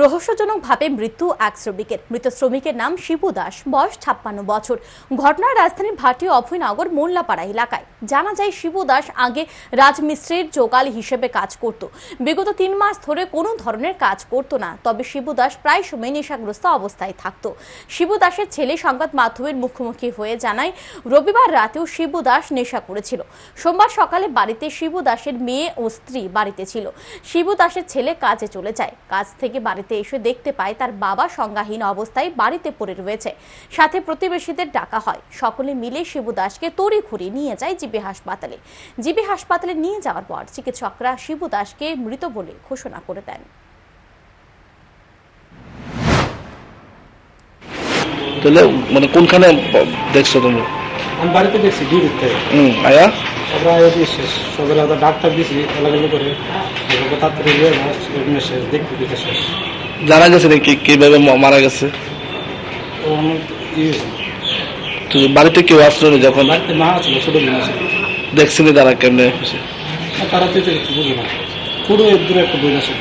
রহস্যজনকভাবে মৃত্যু এক শ্রমিকের। মৃত শ্রমিকের নাম শিবু দাস, বয়স ছাপ্পান্ন বছর। ঘটনা রাজধানীর ভাটি অভয়নগর, মোল্লাপাড়া এলাকায়। জানা যায়, শিবু দাস আগে রাজমিস্ত্রির জোগাল হিসেবে কাজ করত। বিগত তিন মাস ধরে কোনো ধরনের কাজ করত না, তবে শিবু দাস প্রায় সময় নেশাগ্রস্ত অবস্থায় থাকত। শিবু দাসের ছেলে সংবাদ মাধ্যমের মুখোমুখি হয়ে জানায়, রবিবার রাতেও শিবু দাস নেশা করেছিল। সোমবার সকালে বাড়িতে শিবু দাসের মেয়ে ও স্ত্রী বাড়িতে ছিল। শিবু দাসের ছেলে কাজে চলে যায়। কাজ থেকে বাড়িতে এসে দেখতে পায় তার বাবা সংজ্ঞাহীন অবস্থায় বাড়িতে পড়ে রয়েছে। সাথে প্রতিবেশীদের ডাকা হয়। সকলে মিলে শিবু দাসকে তড়িঘড়ি নিয়ে যায় জিবি হাসপাতালে। জিবি হাসপাতালে নিয়ে যাওয়ার পর চিকিৎসকরা শিবু দাসকে মৃত বলে ঘোষণা করে দেন। তাহলে মানে কোনখানে দেখছ তুমি? আমি বাড়িতে দেখছি ডিউটির থেকে হুম আয়া? আমরা শেষ সকালে ডাক্তার দিয়েছি এলাকাগুলো করে তাড়াতাড়ি শেষ দেখতে দিতে শেষ। জানা গেছে নাকি? কীভাবে মারা গেছে? তো ইয়ে। বাড়িতে কেউ আসলো না যখন? বাড়িতে মা ছিল ছোটো বোন দেখছিনি তারা কেমনে? তারা তো বুঝে না। পুরো দূরে একটা বই আছে